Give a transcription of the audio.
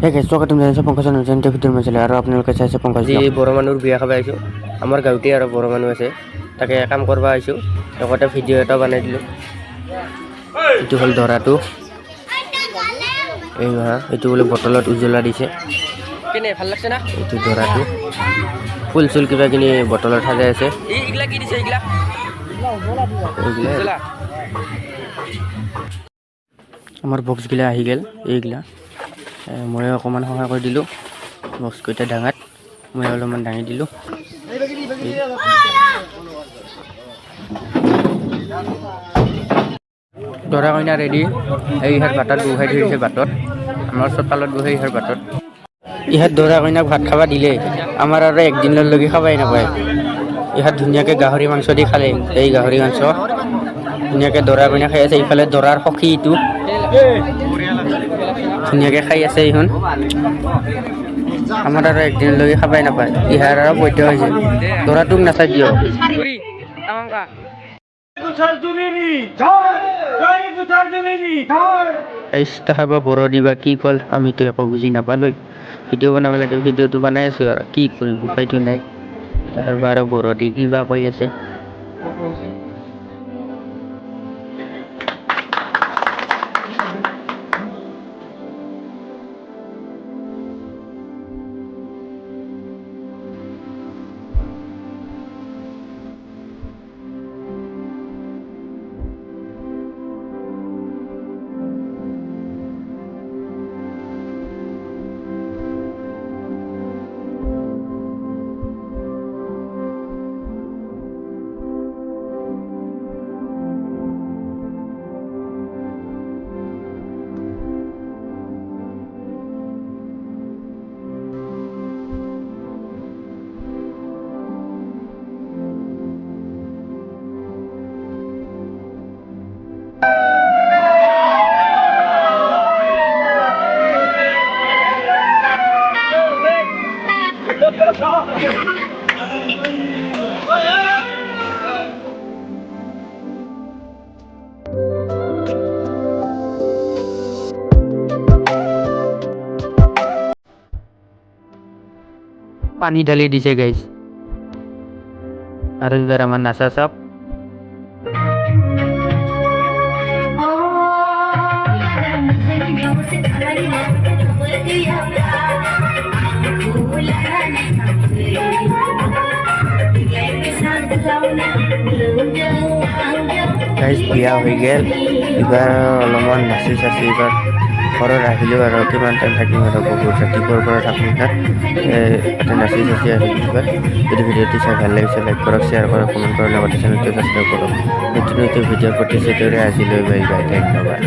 সেই গেষ্টকে তুমি জানিছে পংকজ নজনতে ভিতৰত মাৰিছিলে আৰু আপোনালোকে চাইছে পংকজ আজি বড়ো মানুহৰ বিয়া খাব আহিছোঁ আমাৰ গাঁৱতে আৰু বড়ো মানুহ আছে তাকে কাম কৰিব আহিছোঁ লগতে ভিডিঅ' এটা বনাই দিলোঁ এইটো হ'ল দৰাটো এই মাহ এইটো বোলে বটলত উজ্বলা দিছে কেনে ভালো লাগছে না এইটো দৰাটো ফুল চুল কিবা কিনি বটলত সাজাই আছে এইগিলা কি দিছে এইগিলা এইগিলা আমাৰ বক্সগিলা আহি গ'ল এইগিলা মই অকণমান সহায় কৰি দিলোঁ। বক্সকেইটা ডাঙাত মই অলপমান দাঙি দিলোঁ। দৰা কইনা ৰেডি এই ইহঁত বাটত বহাই ধৰিছে বাটত আমাৰ চোতালত বহে ইহঁত বাটত ইহঁত দৰা কইনাক ভাত খাব দিলে। আমাৰ আৰু একদিনলৈকে খাবাই নাপায়। ইহঁত ধুনীয়াকৈ গাহৰি মাংস দি খালে। এই গাহৰি মাংস। ধুনীয়াকৈ দৰা কইনা খাই আছে। ইফালে দৰাৰ সখী ইটো। ধুনীয়াকৈ খাই আছে ইহঁত আমাৰ আৰু একদিনলৈকে খাবাই নাপায়। ইহাৰ আৰু বৈধ হৈছে। দৰাটোক নাচাই দিয়ক। এই তাহাবা বৰদি বা কি ক'ল, আমিতো একো বুজি নাপালোঁ ভিডিঅ' বনাব লাগে ভিডিঅ'টো বনাই আছোঁ আৰু। কি কৰিম, উপায়টো নাই। তাৰ পৰা আৰু বৰদি কিবা কৈ আছে। পানী ঢালি দিছে গাইজ আৰু এইবাৰ আমাৰ নাচা গাইজ বিয়া হৈ গ'ল। এইবাৰ অলপমান নাচি চাচি এইবাৰ ঘৰত আহিলোঁ আৰু কিমান টাইম থাকিম আৰু বহুত ৰাতিপুৱাৰ পৰা থাকোঁ তাত তাতে নাচি চাচি আহিলোঁ এইবাৰ। যদি ভিডিঅ'টো চাই ভালো লাগিছে লাইক কৰক শ্বেয়াৰ কৰক কমেণ্ট কৰক, লগতে চেনেলটো ছাবস্ক্ৰাইব কৰক। নতুন নতুন ভিডিঅ' প্ৰতিশ্ৰুতিৰে আজিলৈ বাই বাই ধন্যবাদ।